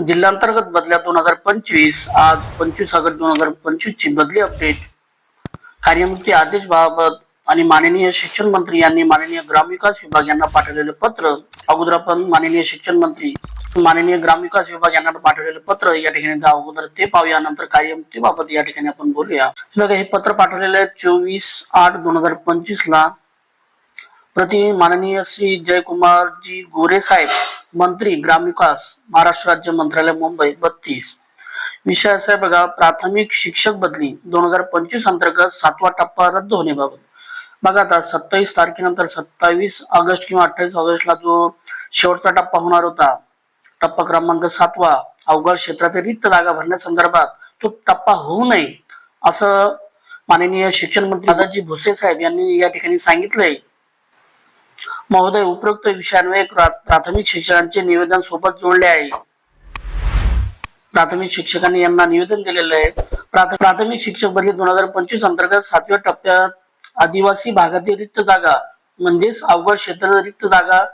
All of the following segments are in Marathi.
जिल्हांतर्गत बदल्या दोन हजार पंचवीस आज पंचवीस ऑगस्ट दोन हजार पंचवीस ची बदली अपडेट कार्यमुक्ती आदेश बाबत आणि माननीय शिक्षण मंत्री यांनी माननीय ग्रामविकास विभाग यांना पाठवलेले पत्र. अगोदर आपण माननीय शिक्षण मंत्री माननीय ग्रामविकास विभाग यांना पाठवलेले पत्र या ठिकाणी जा अगोदर ते पाहूया. नंतर कार्यमुक्ती बाबत या ठिकाणी आपण बोलूया. हे बघा हे पत्र पाठवलेलं आहे चोवीस आठ दोन हजार पंचवीस ला प्रति माननीय श्री जयकुमारजी गोरे साहेब मंत्री ग्रामविकास महाराष्ट्र राज्य मंत्रालय मुंबई बत्तीस. विषय असा आहे बघा प्राथमिक शिक्षक बदली दोन हजार पंचवीस अंतर्गत सातवा टप्पा रद्द होण्याबाबत. बघा आता सत्तावीस तारखेनंतर सत्तावीस ऑगस्ट किंवा अठ्ठावीस ऑगस्टला जो शेवटचा टप्पा होणार होता टप्पा क्रमांक सातवा अवघड क्षेत्रातील रिक्त जागा भरण्यासंदर्भात तो टप्पा होऊ नये असं माननीय शिक्षण मंत्री दादाजी भुसे साहेब यांनी या ठिकाणी सांगितलंय. महोदय उपरोक्त विषयांवर प्रा- प्राथमिक शिक्षकांचे निवेदन सोबत जोडले आहे. प्राथमिक शिक्षकांनी यांना निवेदन दिलेलं आहे. प्राथमिक शिक्षक बदली दोन हजार पंचवीस अंतर्गत सातव्या टप्प्यात आदिवासी भागातील रिक्त जागा म्हणजेच अवघड क्षेत्र रिक्त जागा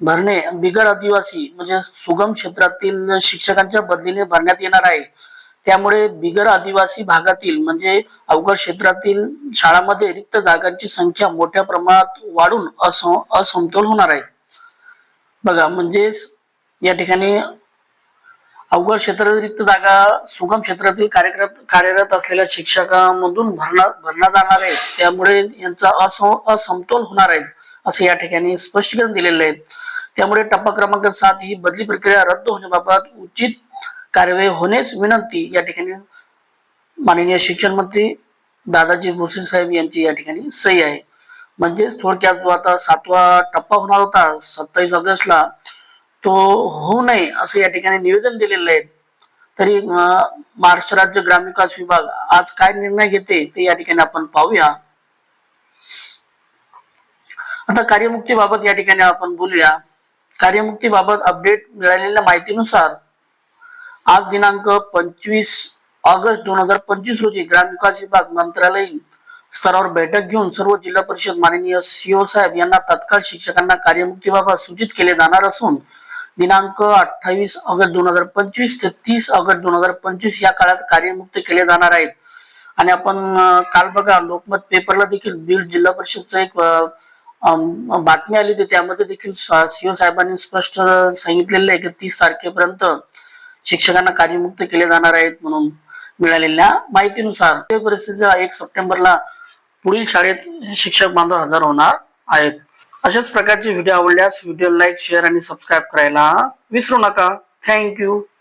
भरणे बिगर आदिवासी म्हणजे सुगम क्षेत्रातील शिक्षकांच्या बदलीने भरण्यात येणार आहे. त्यामुळे बिगर आदिवासी भागातील म्हणजे अवघड क्षेत्रातील शाळांमध्ये रिक्त जागांची संख्या मोठ्या प्रमाणात वाढून असम असमतोल होणार आहे. बघा म्हणजेच या ठिकाणी अवघड क्षेत्रातील रिक्त जागा सुगम क्षेत्रातील कार्यरत कार्यरत असलेल्या शिक्षकांमधून भरणार भरणार जाणार आहे त्यामुळे यांचा असम असमतोल होणार आहे असे या ठिकाणी स्पष्टीकरण दिलेले आहे. त्यामुळे टप्पा क्रमांक सात ही बदली प्रक्रिया रद्द होण्याबाबत उचित कार्यवाही होण्यास विनंती या ठिकाणी माननीय शिक्षण मंत्री दादाजी भुसे साहेब यांची या ठिकाणी सही आहे. म्हणजेच थोडक्यात जो आता सातवा टप्पा होणार होता सत्तावीस ऑगस्टला तो होऊ नये असं या ठिकाणी निवेदन दिलेलं आहे. तरी महाराष्ट्र राज्य ग्रामविकास विभाग आज काय निर्णय घेते ते या ठिकाणी आपण पाहूया. आता कार्यमुक्तीबाबत या ठिकाणी आपण बोलूया. कार्यमुक्तीबाबत अपडेट मिळालेल्या माहितीनुसार आज दिनांक पंचवीस ऑगस्ट दोन हजार पंचवीस रोजी ग्रामविकास विभाग मंत्रालयीन स्तरावर बैठक घेऊन सर्व जिल्हा परिषद माननीय सीओ साहेब यांना तत्काळ शिक्षकांना कार्यमुक्तीबाबत सूचित केले जाणार असून दिनांक अठ्ठावीस ऑगस्ट दोन हजार पंचवीस ते तीस ऑगस्ट दोन हजार पंचवीस या काळात कार्यमुक्त केले जाणार आहेत. आणि आपण काल बघा लोकमत पेपरला देखील बीड जिल्हा परिषदचं एक बातमी आली होती. त्यामध्ये देखील सीओ साहेबांनी स्पष्ट सांगितलेलं आहे की तीस तारखेपर्यंत शिक्षकांना कार्यमुक्त केले जाणार आहेत म्हणून मिळालेल्या माहितीनुसार ते परिस्थितीचा एक सप्टेंबरला पुढील शाळेत शिक्षक बांधव हजर होणार आहेत. अशाच प्रकारचे व्हिडिओ आवडल्यास व्हिडिओ लाईक शेअर आणि सबस्क्राईब करायला विसरू नका. थँक्यू